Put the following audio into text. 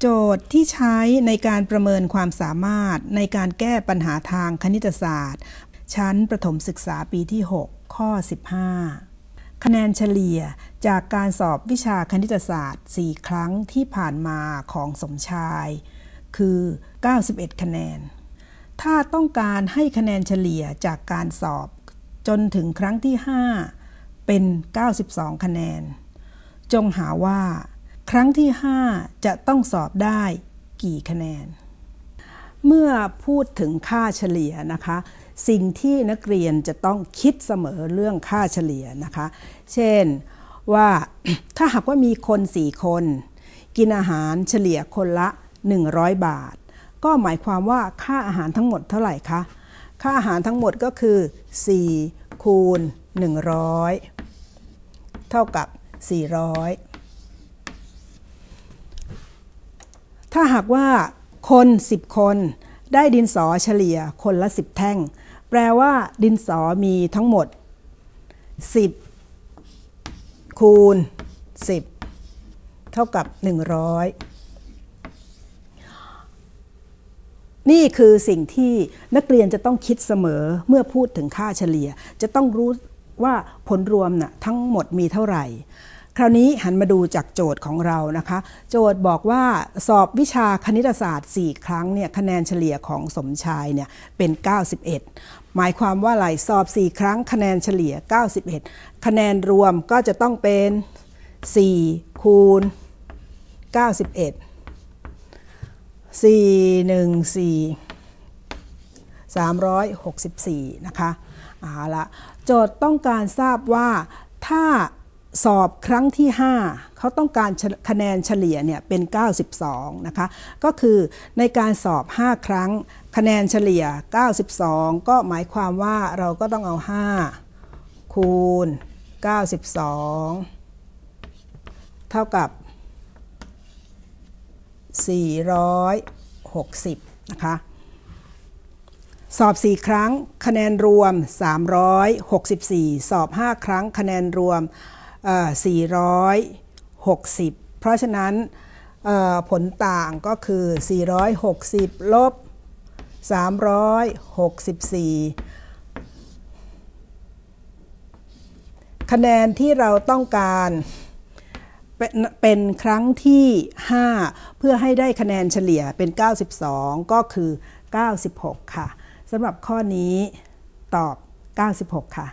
โจทย์ที่ใช้ในการประเมินความสามารถในการแก้ปัญหาทางคณิตศาสตร์ ชั้นประถมศึกษาปีที่ 6 ข้อ 15 คะแนนเฉลี่ยจากการสอบวิชาคณิตศาสตร์ 4 ครั้งที่ผ่านมาของสมชาย คือ 91 คะแนน ถ้าต้องการให้คะแนนเฉลี่ยจากการสอบจนถึงครั้งที่ 5 เป็น 92 คะแนน จงหาว่า ครั้งที่ 5 จะต้องสอบได้กี่คะแนน เมื่อพูดถึงค่าเฉลี่ยนะคะ สิ่งที่นักเรียนจะต้องคิดเสมอเรื่องค่าเฉลี่ยนะคะ เช่นว่าถ้าหากว่ามีคน 4 คน กินอาหารเฉลี่ยคนละ 100 บาท ก็หมายความว่าค่าอาหารทั้งหมดเท่าไหร่คะค่าอาหารทั้งหมดก็คือ 4 คูณ 100 เท่ากับ 400 ถ้าหากว่าคน10คนได้ดินสอเฉลี่ยคนละ10แท่ง แปลว่า ดินสอมีทั้งหมด10คูณ10เท่ากับ100นี่คือสิ่งที่นักเรียนจะต้องคิดเสมอเมื่อพูดถึงค่าเฉลี่ย จะต้องรู้ว่าผลรวมนะ่ะทั้งหมดมีเท่าไหร่ คราวนี้หันมาดูจากโจทย์ของเรานะคะ โจทย์บอกว่าสอบวิชาคณิตศาสตร์ 4 ครั้งเนี่ยคะแนนเฉลี่ยของสมชายเนี่ยเป็น 91 หมายความว่าอะไรสอบ 4 ครั้งคะแนนเฉลี่ย 91 คะแนนรวมก็จะต้องเป็น 4 คูณ 91 4 1 4 364 นะคะเอาละโจทย์ต้องการทราบว่าถ้า สอบครั้งที่ 5 เขาต้องการคะแนนเฉลี่ยเนี่ยเป็น 92 นะคะ ก็คือในการสอบ 5 ครั้ง คะแนนเฉลี่ย 92 ก็หมายความว่าเราก็ต้องเอา 5 คูณ 92 เท่ากับ 460 นะคะสอบ 4 ครั้งคะแนนรวม 364 สอบ 5 ครั้งคะแนนรวม 460 เพราะฉะนั้นผลต่างก็คือ 460 ลบ 364 คะแนนที่เราต้องการเป็นครั้งที่ 5 เพื่อให้ได้คะแนนเฉลี่ยเป็น 92 ก็คือ 96 ค่ะสำหรับข้อนี้ตอบ 96 ค่ะ